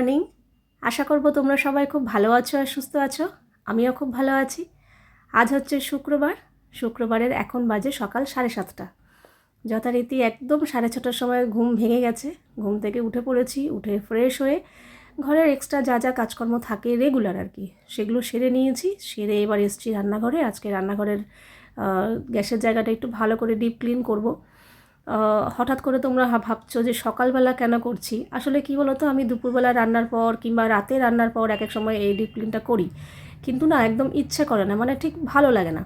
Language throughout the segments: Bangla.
মর্নিং আশা করব তোমরা সবাই খুব ভালো আছো আর সুস্থ আছো। আমিও খুব ভালো আছি। আজ হচ্ছে শুক্রবার। শুক্রবারের এখন বাজে সকাল সাড়ে সাতটা। যথারীতি একদম সাড়ে ছটার সময় ঘুম ভেঙে গেছে। ঘুম থেকে উঠে পড়েছি, উঠে ফ্রেশ হয়ে ঘরের এক্সট্রা যা যা কাজকর্ম থাকে রেগুলার আর কি, সেগুলো সেরে নিয়েছি। সেরে এবার এসেছি রান্নাঘরে। আজকে রান্নাঘরের গ্যাসের জায়গাটা একটু ভালো করে ডিপ ক্লিন করব। হঠাৎ করে তোমরা ভাব- ভাবছ যে সকালবেলা কেন করছি? আসলে কি বলো তো আমি দুপুরবেলা রান্নার পর কিংবা রাতে রান্নার পর এক এক সময় এই ডিপ ক্লিনটা করি। কিন্তু না, একদম ইচ্ছে করে না মানে ঠিক ভালো লাগে না।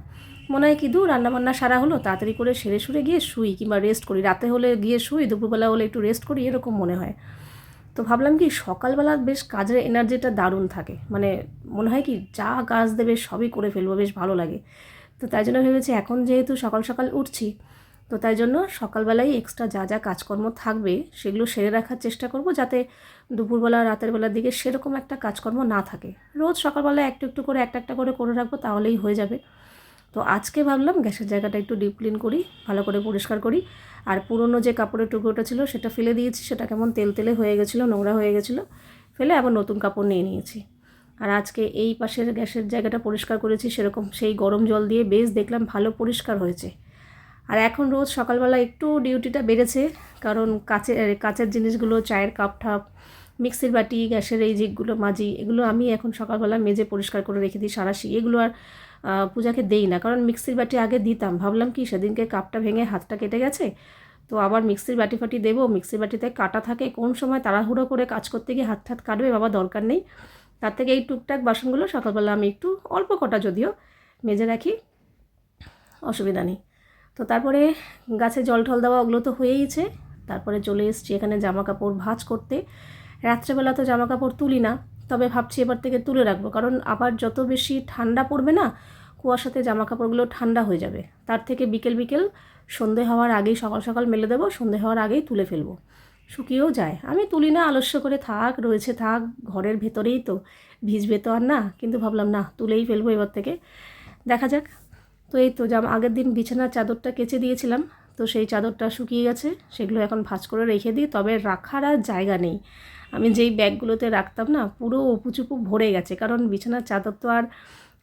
মনে হয় কি, দূর রান্নাবান্না সারা হলো, তাড়াতাড়ি করে সেরে সুরে গিয়ে শুই কিংবা রেস্ট করি। রাতে হলে গিয়ে শুই, দুপুরবেলা হলে একটু রেস্ট করি, এরকম মনে হয়। তো ভাবলাম কি, সকালবেলা বেশ কাজের এনার্জিটা দারুণ থাকে। মানে মনে হয় কি, যা কাজ দেবে সবই করে ফেলব, বেশ ভালো লাগে। তো তাই জন্য ভেবেছি, এখন যেহেতু সকাল সকাল উঠছি তো তাই জন্য সকালবেলায় এক্সট্রা যা যা কাজকর্ম থাকবে সেগুলো সেরে রাখার চেষ্টা করব যাতে দুপুরবেলা, রাতের বেলার দিকে সেরকম একটা কাজকর্ম না থাকে। রোজ সকালবেলা একটু একটু করে, একটা একটা করে করে রাখব তাহলেই হয়ে যাবে। তো আজকে ভাবলাম গ্যাসের জায়গাটা একটু ডিপ ক্লিন করি, ভালো করে পরিষ্কার করি। আর পুরনো যে কাপড়ের টুকরোটা ছিল সেটা ফেলে দিয়েছি, সেটা কেমন তেল তেলে হয়ে গেছিল, নোংরা হয়ে গেছিল, ফেলে আবার নতুন কাপড় নিয়ে নিয়েছি। আর আজকে এই পাশের গ্যাসের জায়গাটা পরিষ্কার করেছি, সেরকম সেই গরম জল দিয়ে বেশ দেখলাম ভালো পরিষ্কার হয়েছে। আর এখন রোজ সকালবেলা একটু ডিউটিটা বেড়েছে, কারণ কাচের কাচের জিনিসগুলো, চায়ের কাপ ঠাপ, মিক্সির বাটি, গ্যাসের এই যেগুলো মাজি, এগুলো আমি এখন সকালবেলা মেজে পরিষ্কার করে রেখে দিই সারাশি এগুলো আর পূজাকে দেই না, কারণ মিক্সির বাটি আগে দিতাম, ভাবলাম কি সেদিনকে কাপটা ভেঙে হাতটা কেটে গেছে, তো আবার মিক্সির বাটি ফাটি দেবো, মিক্সির বাটিতে কাটা থাকে, কোন সময় তাড়াহুড়ো করে কাজ করতে গিয়ে হাত হাত কাটবে বাবা দরকার নেই, তার থেকে এই টুকটাক বাসনগুলো সকালবেলা আমি একটু অল্প কটা যদিও মেজে রাখি, অসুবিধা নেই। তো তারপরে গাছে জল টল দেওয়া ওগুলো তো হয়েইছে তারপরে চলে এসেছি এখানে জামা কাপড় ভাঁজ করতে। রাত্রেবেলা তো জামা কাপড় তুলি না, তবে ভাবছি এবার থেকে তুলে রাখব, কারণ আবার যত বেশি ঠান্ডা পড়বে না, কুয়াশাতে জামা কাপড়গুলো ঠান্ডা হয়ে যাবে। তার থেকে বিকেল বিকেল সন্ধে হওয়ার আগেই সকাল সকাল মেলে দেবো, সন্ধে হওয়ার আগেই তুলে ফেলব। শুকিয়েও যায়। আমি তুলি না, আলস্য করে থাক, রয়েছে থাক, ঘরের ভেতরেই তো ভিজবে তো আর না, কিন্তু ভাবলাম না, তুলেই ফেলব এবার থেকে। দেখা যাক। তো এই তো জাম আগের দিন বিছানার চাদরটা কেচে দিয়েছিলাম, তো সেই চাদরটা শুকিয়ে গেছে, সেগুলো এখন ভাঁজ করে রেখে দিই, তবে রাখার আর জায়গা নেই। আমি যেই ব্যাগগুলোতে রাখতাম না, পুরো উপুচুপু ভরে গেছে, কারণ বিছানার চাদর তো আর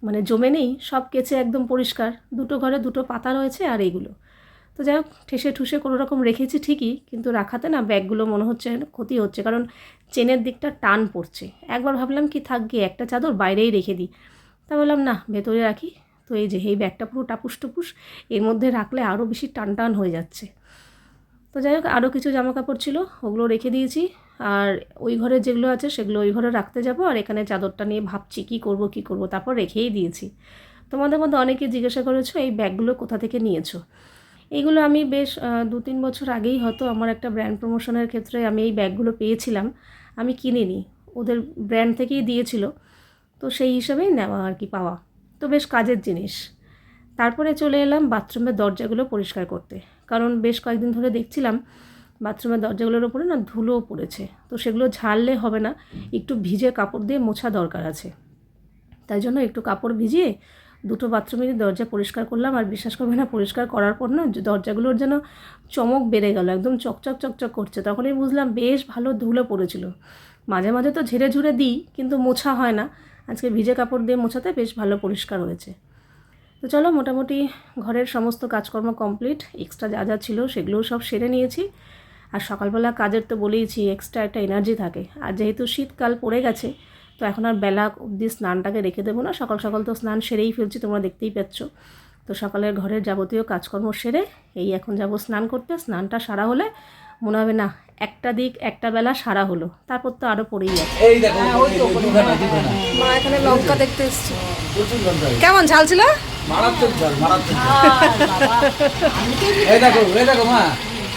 মানে জমে নেই, সব কেচে একদম পরিষ্কার, দুটো ঘরে দুটো পাতা রয়েছে আর এইগুলো। তো যাই হোক, ঠেসে ঠুসে কোনো রকম রেখেছি ঠিকই, কিন্তু রাখাতে না ব্যাগগুলো মনে হচ্ছে ক্ষতি হচ্ছে, কারণ চেনের দিকটা টান পড়ছে। একবার ভাবলাম কি থাক গিয়ে একটা চাদর বাইরেই রেখে দিই, তা বললাম না, ভেতরে রাখি তো এই যে, এই ব্যাগটা পুরো টাপুস টুপুস, এর মধ্যে রাখলে আরও বেশি টান টান হয়ে যাচ্ছে। তো যাই হোক আরও কিছু জামা কাপড় ছিল, ওগুলো রেখে দিয়েছি। আর ওই ঘরে যেগুলো আছে, সেগুলো ওই ঘরে রাখতে যাব। আর এখানে চাদরটা নিয়ে ভাবছি, কি করব কি করব, তারপর রেখেই দিয়েছি। তোমাদের মধ্যে অনেকে জিজ্ঞাসা করেছ, এই ব্যাগগুলো কোথা থেকে নিয়েছো? এইগুলো আমি বেশ দু তিন বছর আগেই হয়তো আমার একটা ব্র্যান্ড প্রমোশনের ক্ষেত্রে আমি এই ব্যাগগুলো পেয়েছিলাম। আমি কিনিনি, ওদের ব্র্যান্ড থেকেই দিয়েছিল। তো সেই হিসাবেই নেওয়া আর কি পাওয়া। তো বেশ কাজের জিনিস। তারপরে চলে এলাম বাথরুমের দরজাগুলো পরিষ্কার করতে। কারণ বেশ কয়েকদিন ধরে দেখছিলাম বাথরুমের দরজাগুলোর ওপরে না ধুলোও পড়েছে। তো সেগুলো ঝাড়লে হবে না, একটু ভিজে কাপড় দিয়ে মোছা দরকার আছে। তাই জন্য একটু কাপড় ভিজিয়ে দুটো বাথরুমেরই দরজা পরিষ্কার করলাম। আর বিশ্বাস করবে না, পরিষ্কার করার পর না দরজাগুলোর যেন চমক বেড়ে গেল, একদম চকচক চকচক করছে। তখনই বুঝলাম বেশ ভালো ধুলো পড়েছিল। মাঝে মাঝে তো ঝেড়ে ঝুড়ে দিই, কিন্তু মোছা হয় না। আজকে ভিজে কাপড় দিয়ে মোছাতে বেশ ভালো পরিষ্কার হয়েছে। তো চলো মোটামুটি ঘরের সমস্ত কাজকর্ম কমপ্লিট এক্সট্রা যা যা ছিল সেগুলোও সব সেরে নিয়েছি। আর সকালবেলা কাজের তো বলেইছি এক্সট্রা একটা এনার্জি থাকে। আর যেহেতু শীতকাল পড়ে গেছে, তো এখন আর বেলা অবধি স্নানটাকে রেখে দেবো না। সকাল সকাল তো স্নান সেরেই ফেলছি, তোমরা দেখতেই পাচ্ছ। তো সকালের ঘরের যাবতীয় কাজকর্ম সেরে এই এখন যাব স্নান করতে। স্নানটা সারা হলে মনে হবে না একটা দিক একটা বেলা সারা হলো। তারপর তো আরও পড়েই যাচ্ছে। এই দেখো এই যে দুখানা দুখানা। মা এখানে লঙ্কা দেখতে এসছে। প্রচুর লঙ্কা কেমন ঝাল ছিল? মারাত্মক ঝাল মারাত্মক এই দেখো এই দেখো মা।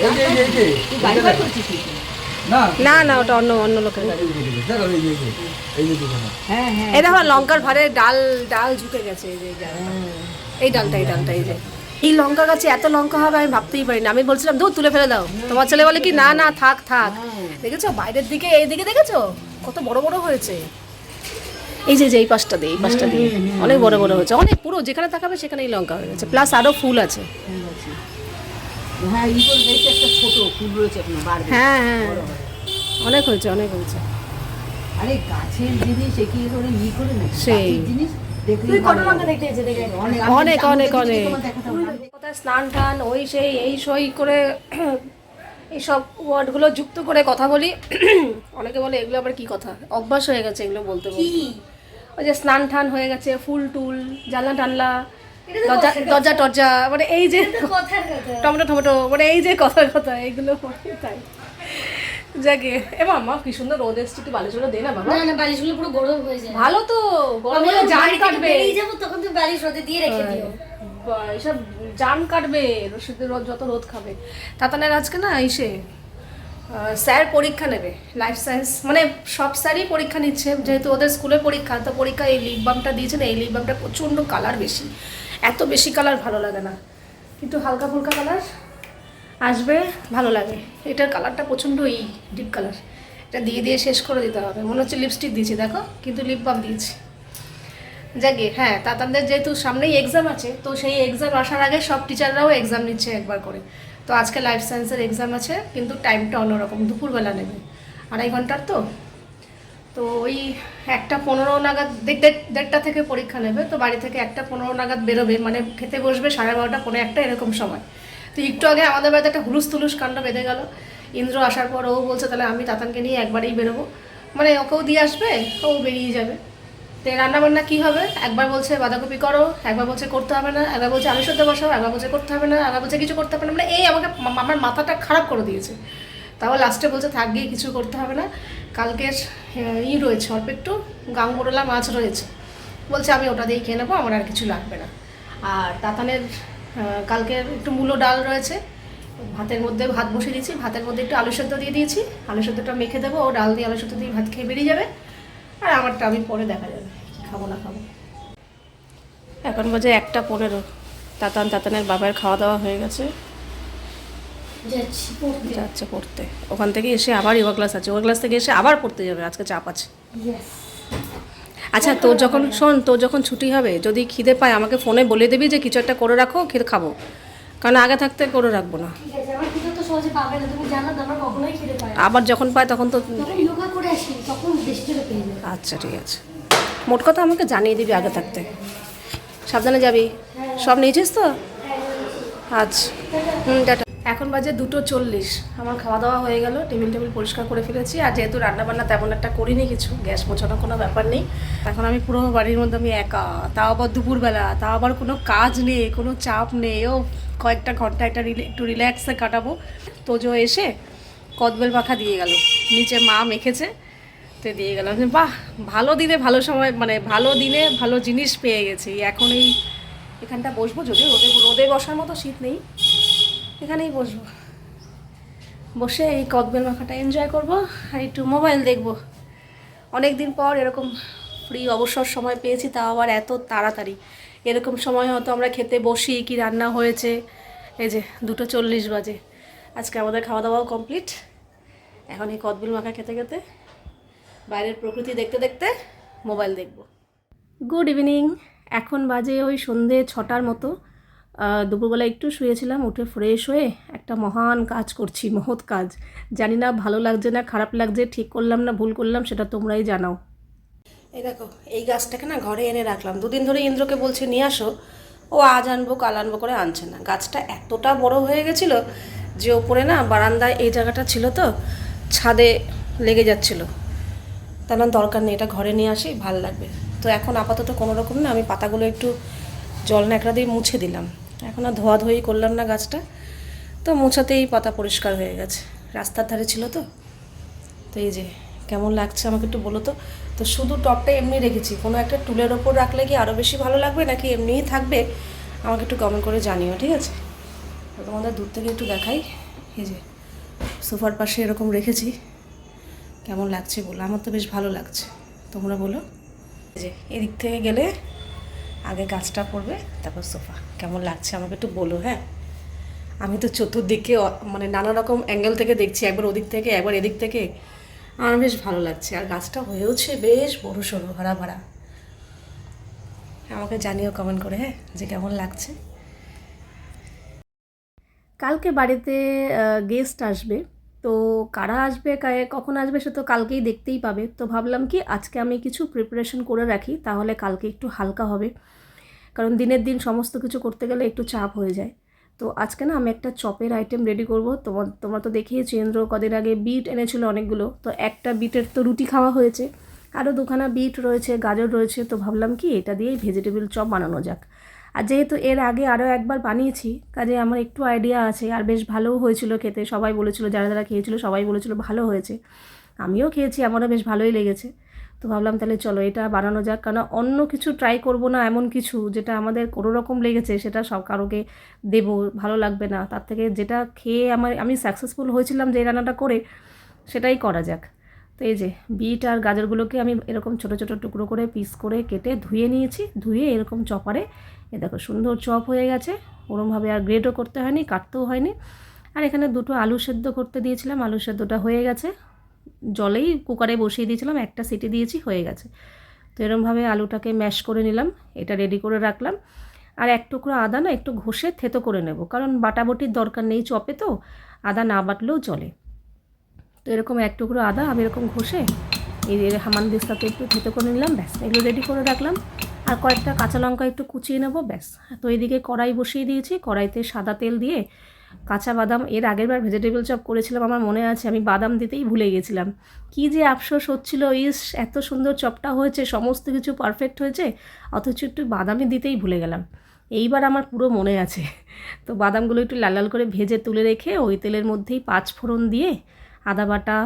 এই যে এই যে, এই যে। না। না না ওটা অন্য অন্য লোকের এই দেখো লঙ্কার ভারে ডাল ডাল ঝুঁকে গেছে এই যে এই ডালটা এই ডালটা এই যে। এই লঙ্কা গাছে এত লঙ্কা হবে আমি ভাবতেই পারি না আমি বলছিলাম দূর তুলে ফেলে দাও। তোমার ছেলে বলে কি না না থাক থাক। দেখেছ? বাইরের দিকে এই দিকে দেখেছ? কত বড় বড় হয়েছে। এই যে যে এই পাশটা দিয়ে এই পাশটা দিয়ে। অনেক বড় বড় হয়েছে। অনেক পুরো যেখানে তাকাবে সেখানেই লঙ্কা হয়ে গেছে। প্লাস আরও ফুল আছে। হ্যাঁ হ্যাঁ হ্যাঁ। অনেক হয়েছে অনেক হয়েছে। আরে গাছের জিনিস এ কি করে ই করে না সেই। জিনিস? অনেক অনেক, অনেক। কোথায় স্নান টান ওই সেই এই সই করে এইসব ওয়ার্ডগুলো যুক্ত করে কথা বলি। অনেকে বলে এগুলো আবার কি কথা? অভ্যাস হয়ে গেছে এগুলো বলতে বলতে। ওই যে স্নান টান হয়ে গেছে ফুল টুল জানলা টানলা দরজা টরজা মানে এই যে কথা। টমেটো টমেটো মানে এই যে কথা কথা এইগুলো মানে তাই। যাকে। এ মাম্মা কি সুন্দর রোদ এসছে একটু বালিশ দে না বাবা। না না বালিশগুলো পুরো গরম হয়ে যায়। ভালো তো গরমে আমি জান কাটবে। বেরিয়ে যাব তখন তুমি বালিশ রোদে দিয়ে রেখে দিও। এসব জান কাটবে রোদ রোদ যত রোদ খাবে। তাতানের আজকে না এসে স্যার পরীক্ষা নেবে লাইফ সায়েন্স মানে সব স্যারই পরীক্ষা নিচ্ছে যেহেতু ওদের স্কুলে পরীক্ষা তো পরীক্ষা এই লিপ বামটা দিয়েছে না এই লিপ বামটা প্রচণ্ড কালার বেশি। এত বেশি কালার ভালো লাগে না। কিন্তু হালকা ফুলকা কালার আসবে, ভালো লাগে। এটার কালারটা প্রচণ্ড ই ডিপ কালার এটা দিয়ে দিয়ে শেষ করে দিতে হবে। মনে হচ্ছে লিপস্টিক দিয়েছি, দেখো। কিন্তু লিপ বাম দিয়েছি। যাকে হ্যাঁ তা তাদের যেহেতু সামনেই এক্সাম আছে, তো সেই এক্সাম আসার আগে সব টিচাররাও এক্সাম নিচ্ছে একবার করে। তো আজকে লাইফ সায়েন্সের এক্সাম আছে, কিন্তু টাইমটা অন্যরকম। দুপুরবেলা নেবে। আড়াই ঘণ্টার তো? তো ওই একটা পনেরো নাগাদ, দেড়- দেড়- দেড়টা থেকে পরীক্ষা নেবে। তো বাড়ি থেকে একটা পনেরো নাগাদ বেরোবে। মানে খেতে বসবে সাড়ে বারোটা পনেরো একটা, এরকম সময়। তো একটু আগে আমাদের বাড়িতে একটা হুলুস তুলুস কাণ্ড বেঁধে গেল। ইন্দ্র আসার পর ও বলছে তাহলে আমি তাতানকে নিয়ে একবারেই বেরোবো। মানে ওকেও দিয়ে আসবে ও বেরিয়ে যাবে। তো রান্না বান্না কী হবে? একবার বলছে বাঁধাকপি করো একবার বলছে করতে হবে না। একবার বলছে আলু সদ্য বসাও একবার বলছে করতে হবে না। একবার বলছে কিছু করতে হবে না। মানে এই আমাকে আমার মাথাটা খারাপ করে দিয়েছে। তাও লাস্টে বলছে থাক গিয়ে কিছু করতে হবে না। কালকের আহ, ই রয়েছে অল্প একটু গাঙ্গুরলা মাছ রয়েছে। বলছে আমি ওটা দিয়েই খেয়ে নেব আমার আর কিছু লাগবে না। আর তাতানের কালকের একটু মূলো ডাল রয়েছে। ভাতের মধ্যে ভাত বসিয়ে দিয়েছি। ভাতের মধ্যে একটু আলু সেদ্ধ দিয়ে দিয়েছি। আলু সেদ্ধটা মেখে দেবো। ও ডাল দিয়ে আলু সেদ্ধ দিয়ে ভাত খেয়ে বেরিয়ে যাবে। আর আমারটা আমি পরে দেখা যাবে কি খাব না খাব। এখন বাজে একটা পনেরো। তাতান তাতানের বাবার খাওয়া দাওয়া হয়ে গেছে। যাচ্ছি যাচ্ছে পড়তে। ওখান থেকে এসে আবার যোগা ক্লাস আছে। যোগা ক্লাস থেকে এসে আবার পড়তে যাবে। আজকে চাপ আছে. আচ্ছা তোর যখন শোন তোর যখন ছুটি হবে যদি খিদে পায় আমাকে ফোনে বলে দিবি যে কিছু একটা করে রাখো খেতে খাব। কারণ আগে থাকতে করে রাখব না। আবার যখন পায় তখন তো আচ্ছা ঠিক আছে। মোট কথা আমাকে জানিয়ে দিবি আগে থাকতে। সাবধানে যাবি। সব নিয়েছিস তো? আচ্ছা। হুম টাটা। এখন বাজে দুটো চল্লিশ। আমার খাওয়া দাওয়া হয়ে গেল, টেবিল টেবিল পরিষ্কার করে ফেলেছি, আর যেহেতু রান্নাবান্না তেমন একটা করিনি কিছু, গ্যাস মোছানো কোনো ব্যাপার নেই। এখন আমি পুরো বাড়ির মধ্যে আমি একা, তাও আবার দুপুরবেলা, তাও আবার কোনো কাজ নেই, কোনো চাপ নেই, ও কয়েকটা ঘণ্টা একটা একটু রিল্যাক্সে কাটাবো। তোজো এসে কদবেল পাখা দিয়ে গেল, নিচে মা মেখেছে, তো দিয়ে গেলাম যে বাহ, ভালো দিনে ভালো সময় মানে ভালো দিনে ভালো জিনিস পেয়ে গেছি, এখন এই, এখানটা বসবো, যদিও রোদে রোদে বসার মতো শীত নেই। এখানেই বসবো। বসে এই কদবেল মাখাটা এনজয় করব আর একটু মোবাইল দেখব। অনেক দিন পর এরকম ফ্রি অবসর সময় পেয়েছি, তাও আবার এত তাড়াতাড়ি। এরকম সময় হয়তো আমরা খেতে বসি, কি রান্না হয়েছে। এই যে, দুটো চল্লিশ বাজে। আজকে আমাদের খাওয়া দাওয়াও কমপ্লিট এখন এই কদবেল মাখা খেতে খেতে বাইরের প্রকৃতি দেখতে দেখতে মোবাইল দেখব। গুড ইভিনিং এখন বাজে ওই সন্ধে ছটার মতো। দুপুরবেলা একটু শুয়েছিলাম, উঠে ফ্রেশ হয়ে একটা মহান কাজ করছি, মহৎ কাজ। জানি না ভালো লাগছে না, খারাপ লাগছে, ঠিক করলাম না, ভুল করলাম, সেটা তোমরাই জানাও। এই দেখো, এই গাছটাকে না ঘরে এনে রাখলাম। দুদিন ধরে ইন্দ্রকে বলছে, নিয়ে আসো। ও আজ আনব, কাল আনব করে আনছে না। গাছটা এতটা বড় হয়ে গেছিল যে ওপরে না বারান্দায় এই জায়গাটা ছিল তো, ছাদে লেগে যাচ্ছিল। তাহলে দরকার নেই, এটা ঘরে নিয়ে আসি, ভালো লাগবে। তো এখন আপাতত কোনো রকম না, আমি পাতাগুলো একটু জল ন্যাকড়া দিয়ে মুছে দিলাম। এখন আর ধোয়াধুয়ি করলাম না গাছটা। তো মোছাতেই পাতা পরিষ্কার হয়ে গেছে। রাস্তার ধারে ছিল তো। তো এই যে, কেমন লাগছে আমাকে একটু বলো তো? তো শুধু টপটা এমনি রেখেছি। কোনো একটা টুলের ওপর রাখলে কি আরও বেশি ভালো লাগবে নাকি এমনিই থাকবে? আমাকে একটু কমেন্ট করে জানিও, ঠিক আছে? তোমাদের দূর থেকে একটু দেখাই। এই যে, সোফার পাশে এরকম রেখেছি। কেমন লাগছে বলো? আমার তো বেশ ভালো লাগছে। তোমরা বলো। যে, এদিক থেকে গেলে আগে গাছটা পড়বে, তারপর সোফা। কেমন লাগছে আমাকে একটু বলো হ্যাঁ? আমি তো চতুর্দিকে মানে নানা রকম অ্যাঙ্গেল থেকে দেখছি, একবার ওদিক থেকে, একবার এদিক থেকে। আমার বেশ ভালো লাগছে। আর গাছটা হয়েওছে বেশ বড় সড়ো, ভাড়া ভাড়া। আমাকে জানিও কমেন্ট করে হ্যাঁ যে কেমন লাগছে। কালকে বাড়িতে গেস্ট আসবে। তো কারা আসবে কখন আসবে সে তো কালকেই দেখতেই পাবে। তো ভাবলাম কি, আজকে আমি কিছু প্রিপারেশন করে রাখি, তাহলে কালকে একটু হালকা হবে। কারণ দিনের দিন সমস্ত কিছু করতে গেলে একটু চাপ হয়ে যায়। তো আজকে না আমি একটা চপের আইটেম রেডি করব। তোমার তোমরা তো দেখিয়েছি ইন্দ্র কদিন আগে বিট এনেছিল অনেকগুলো। তো একটা বিটের তো রুটি খাওয়া হয়েছে। আরও দুখানা বিট রয়েছে, গাজর রয়েছে। তো ভাবলাম কি এটা দিয়েই ভেজিটেবল চপ বানানো যাক। আর যেহেতু এর আগে আরও একবার বানিয়েছি, কাজে আমার একটু আইডিয়া আছে। আর বেশ ভালোও হয়েছিল খেতে। সবাই বলেছিল, যারা যারা খেয়েছিল সবাই বলেছিল ভালো হয়েছে। আমিও খেয়েছি, আমারও বেশ ভালোই লেগেছে। তো ভাবলাম তাহলে চলো এটা বানানো যাক। কারণ অন্য কিছু ট্রাই করব না এমন কিছু যেটা আমাদের কোনো রকম লেগেছে সেটা সব কারোকে দেবো, ভালো লাগবে না। তার থেকে যেটা খেয়ে আমার, আমি সাকসেসফুল হয়েছিলাম যে রান্নাটা করে সেটাই করা যাক। তো এই যে বিট আর গাজরগুলোকে আমি এরকম ছোট ছোট টুকরো করে পিস করে কেটে ধুয়ে নিয়েছি। ধুয়ে এরকম চপারে, এ দেখো সুন্দর চপ হয়ে গেছে। ওরমভাবে আর গ্রেডও করতে হয়নি, কাটতেও হয়নি। আর এখানে দুটো আলু সেদ্ধ করতে দিয়েছিলাম আলু সেদ্ধটা হয়ে গেছে। জলেই কুকারে বসিয়ে দিয়েছিলাম, একটা সিটি দিয়েছি, হয়ে গেছে। তো এরমভাবে আলুটাকে ম্যাশ করে নিলাম, এটা রেডি করে রাখলাম। আর এক টুকরো আদা না একটু ঘষে থেতো করে নেব, কারণ বাটাবটির দরকার নেই চপে তো, আদা না বাটলেও চলে। তো এরকম এক টুকরো আদা আমি এরকম ঘষে এই হামান দিস্তাতে একটু থেতো করে নিলাম, ব্যাস, এগুলো রেডি করে রাখলাম। আর কয়েকটা কাঁচা লঙ্কা একটু কুচিয়ে নেব, ব্যাস। তো এইদিকে কড়াই বসিয়ে দিয়েছি, কড়াইতে সাদা তেল দিয়ে কাঁচা বাদাম, এর আগের বার ভেজিটেবল চপ করেছিলাম, আমার মনে আছে, আমি বাদাম দিতেই ভুলে গেছিলাম। কী যে আফসোস হচ্ছিল, ইস, এত সুন্দর চপটা হয়েছে, সমস্ত কিছু পারফেক্ট হয়েছে, অথচ একটু বাদামই দিতেই ভুলে গেলাম। এইবার আমার পুরো মনে আছে। তো বাদামগুলো একটু লাল লাল করে ভেজে তুলে রেখে ওই তেলের মধ্যেই পাঁচ ফোড়ন দিয়ে আদা বাটা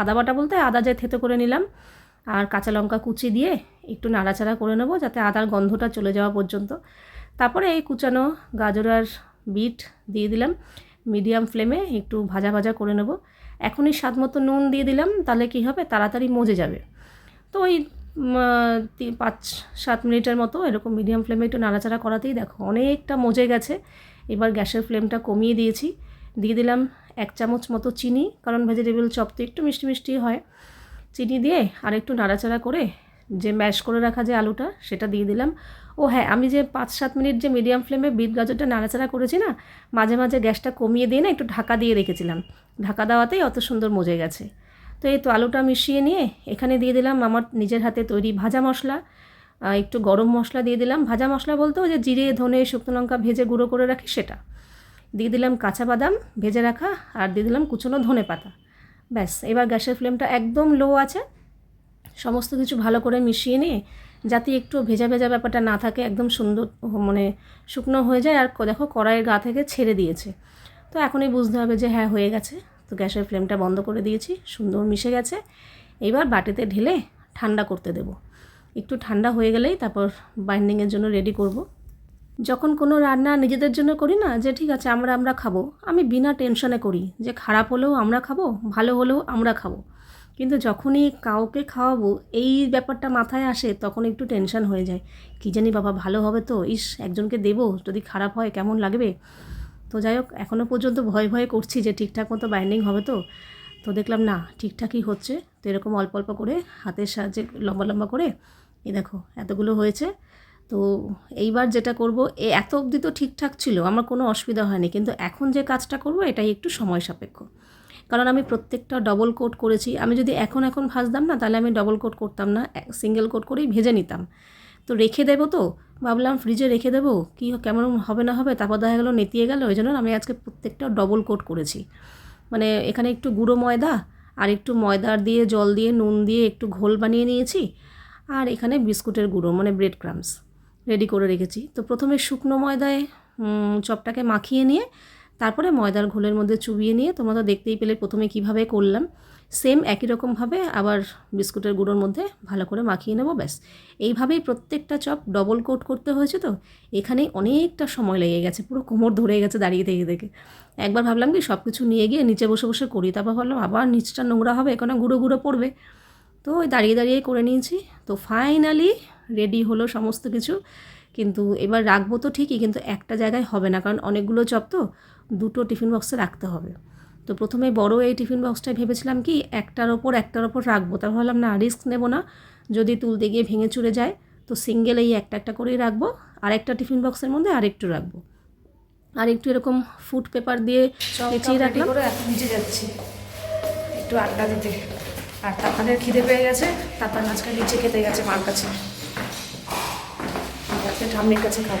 আদা বাটা বলতে আদা যে থেতো করে নিলাম, আর কাঁচা লঙ্কা কুচি দিয়ে একটু নাড়াচাড়া করে নেব, যাতে আদার গন্ধটা চলে যাওয়া পর্যন্ত। তারপরে এই কুচানো গাজর আর বিট দিয়ে দিলাম। মিডিয়াম ফ্লেমে একটু ভাজা ভাজা করে নেব। এখনই স্বাদ মতো নুন দিয়ে দিলাম, তাহলে কী হবে? তাড়াতাড়ি মজে যাবে। তো ওই পাঁচ, সাত মিনিটের মতো এরকম মিডিয়াম ফ্লেমে একটু নাড়াচাড়া করাতেই দেখো অনেকটা মজে গেছে। এবার গ্যাসের ফ্লেমটা কমিয়ে দিয়েছি। দিয়ে দিলাম এক চামচ মতো চিনি, কারণ ভেজিটেবল চপ তো একটু মিষ্টি মিষ্টি হয়। চিনি দিয়ে আর একটু নাড়াচাড়া করে যে ম্যাশ করে রাখা যে আলুটা, সেটা দিয়ে দিলাম। ও হ্যাঁ আমি যে পাঁচ সাত মিনিট যে মিডিয়াম ফ্লেমে বিট গাজরটা নাড়াচাড়া করেছি না, মাঝে মাঝে গ্যাসটা কমিয়ে দিয়ে না একটু ঢাকা দিয়ে রেখেছিলাম। ঢাকা দেওয়াতেই অত সুন্দর মজে গেছে। তো এই তো আলুটা মিশিয়ে নিয়ে এখানে দিয়ে দিলাম আমার নিজের হাতে তৈরি ভাজা মশলা। একটু গরম মশলা দিয়ে দিলাম। ভাজা মশলা বলতে ওই যে জিরে, ধনে, শুকনো লঙ্কা ভেজে গুঁড়ো করে রাখি সেটা। দিয়ে দিলাম কাঁচা বাদাম ভেজে রাখা আর দিয়ে দিলাম কুচনো ধনে পাতা। ব্যাস, এবার গ্যাসের ফ্লেমটা একদম লো আছে। সমস্ত কিছু ভালো করে মিশিয়ে নিয়ে যাতে একটু ভেজা ভেজা ব্যাপারটা না থাকে, একদম সুন্দর মানে শুকনো হয়ে যায়। আর দেখো কড়াইয়ের গা থেকে ছেড়ে দিয়েছে। তো এখনই বুঝতে হবে যে হ্যাঁ হয়ে গেছে। তো গ্যাসের ফ্লেমটা বন্ধ করে দিয়েছি, সুন্দর মিশে গেছে। এবার বাটিতে ঢেলে ঠান্ডা করতে দেব। একটু ঠান্ডা হয়ে গেলেই তারপর বাইন্ডিংয়ের জন্য রেডি করব। যখন কোনো রান্না নিজেদের জন্য করি না, যে ঠিক আছে, আমরা আমরা খাব। আমি বিনা টেনশনে করি যে খারাপ হলেও আমরা খাব, ভালো হলেও আমরা খাব। কিন্তু যখনই কাউকে খাওয়াবো, এই ব্যাপারটা মাথায় আসে, তখন একটু টেনশন হয়ে যায়। কী জানি বাবা, ভালো হবে তো? ইস, একজনকে দেবো? যদি খারাপ হয়, কেমন লাগবে? তো যাই হোক এখনও পর্যন্ত ভয় ভয় করছি যে ঠিকঠাক মতো বাইন্ডিং হবে তো? তো দেখলাম না, ঠিকঠাকই হচ্ছে। তো এরকম অল্প অল্প করে হাতের সাহায্যে লম্বা লম্বা করে, এ দেখো, এতগুলো হয়েছে। তো এইবার যেটা করব, এ এত অবধি তো ঠিকঠাক ছিল, আমার কোনো অসুবিধা হয়নি। কিন্তু এখন যে কাজটা করব, এটাই একটু সময় সাপেক্ষ। কারণ আমি প্রত্যেকটা ডবল কোট করেছি। আমি যদি এখন এখন ভাজতাম না, তাহলে আমি ডবল কোট করতাম না সিঙ্গেল কোট করেই ভেজে নিতাম। তো রেখে দেবো তো? ভাবলাম ফ্রিজে রেখে দেবো? কী কেমন হবে না হবে? তারপর দেখা গেলো নেতিয়ে গেলো, ওই জন্য আমি আজকে প্রত্যেকটা ডবল কোট করেছি। মানে এখানে একটু গুঁড়ো ময়দা আর একটু ময়দার দিয়ে, জল দিয়ে, নুন দিয়ে একটু ঘোল বানিয়ে নিয়েছি। আর এখানে বিস্কুটের গুঁড়ো মানে ব্রেড ক্রামস রেডি করে রেখেছি। তো প্রথমে শুকনো ময়দায় চপটাকে মাখিয়ে নিয়ে তারপরে ময়দার ঘোলের মধ্যে চুবিয়ে নিয়ে তোমরা তো দেখতেই পেলে প্রথমে কীভাবে করলাম। সেম একই রকমভাবে আবার বিস্কুটের গুঁড়োর মধ্যে ভালো করে মাখিয়ে নেব, ব্যাস। এইভাবেই প্রত্যেকটা চপ ডবল কোট করতে হয়েছে তো, এখানেই অনেকটা সময় লেগে গেছে, পুরো কোমর ধরে গেছে দাঁড়িয়ে থেকে থেকে। একবার ভাবলাম কি সব কিছু নিয়ে গিয়ে নিচে বসে বসে করি, তারপর ভাবলাম আবার নিচটা নোংরা হবে, এখানে গুঁড়ো গুঁড়ো পড়বে। তো ওই দাঁড়িয়ে দাঁড়িয়ে করে নিয়েছি। তো ফাইনালি রেডি হলো সমস্ত কিছু। কিন্তু এবার রাখব তো ঠিকই, কিন্তু একটা জায়গায় হবে না, কারণ অনেকগুলো চপ তো। দুটো টিফিন বক্সে রাখতে হবে। তো প্রথমে বড় এই টিফিন বক্সটায় ভেবেছিলাম কি একটার ওপর একটার ওপর রাখব। তারপর ভাবলাম না রিস্ক নেব না যদি তুলতে গিয়ে ভেঙে চুরে যায় তো সিঙ্গেল এই একটা একটা করেই রাখব। আর একটা টিফিন বক্সের মধ্যে আরেকটু রাখব। আর একটু এরকম ফুড পেপার দিয়ে পেঁচিয়ে রাখলাম। নিচে যাচ্ছি। একটু আড্ডা দিতে। আর তাতানের খিদে পেয়ে গেছে তাতান আজকে নিচে খেতে গেছে মার কাছে। ঠাম্মির কাছে খাব।